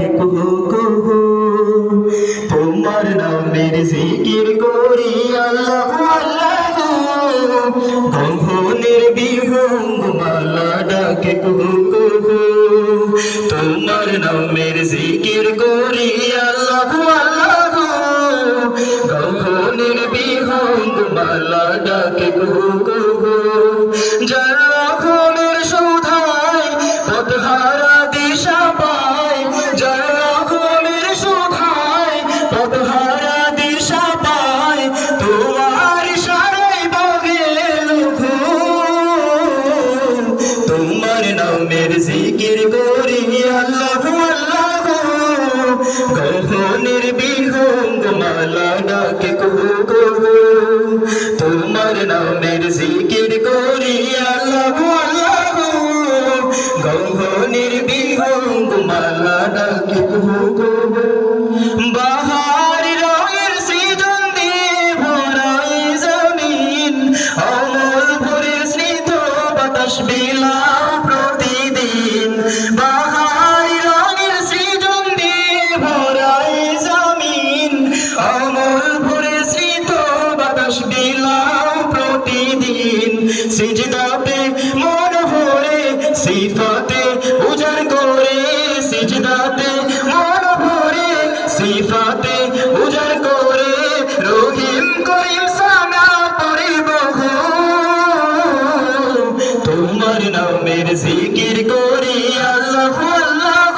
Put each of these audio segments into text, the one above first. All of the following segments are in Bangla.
ডাকে কুহু কুহু তোমার নামের জিকির করি আল্লাহ আল্লাহ। গহনের বিহঙ্গ মালা ডাকে কুহু কুহু তোমার নামের জিকির করি আল্লাহ আল্লাহ। গহনের বিহঙ্গ মালা ডাকে কুহু কুহু জরাখনের জিকির করি আল্লাহ আল্লাহ। গহনের বিহঙ্গ মালা ডাকে কহু কহু। তোমার নামের জিকির করি আল্লাহ আল্লাহ। গহনের বিহঙ্গ মালা ডাকে কহু তোমার নামের জিকির করি আল্লাহ আল্লাহ।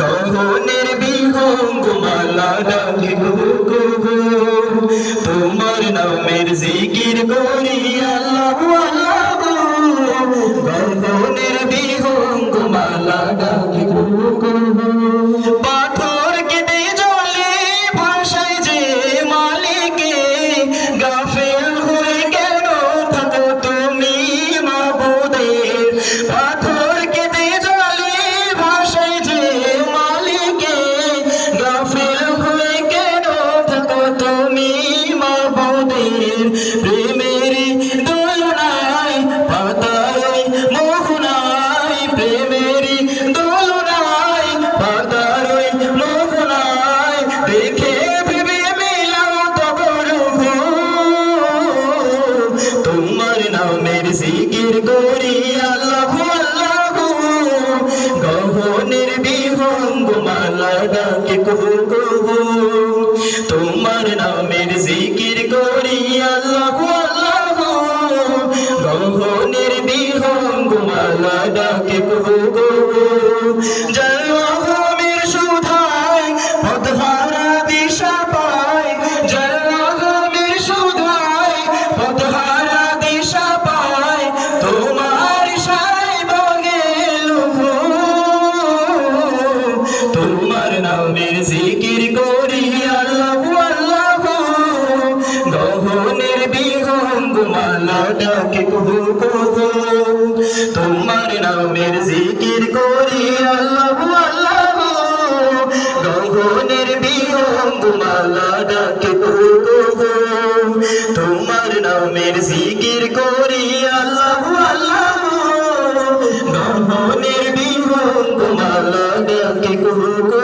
গহনের বিহঙ্গ মালা কুহু তোমার নামের জিকির করি ডাকে কুহু কুহু তোমার নামের জিকির করি আল্লাহ আল্লাহ। গহনের বিহঙ্গ মালা ডাকে কুহু মোহনের বিহঙ্গ ডাকে কুহু কুহু। তোমার নামের জিকির করি আল্লাহ আল্লাহ। গহনের বিহঙ্গ মালা ডাকে কুহু কুহু। তোমার নামের জিকির করি আল্লাহ আল্লাহ। গহনের বিহঙ্গ মালা ডাকে কুহু।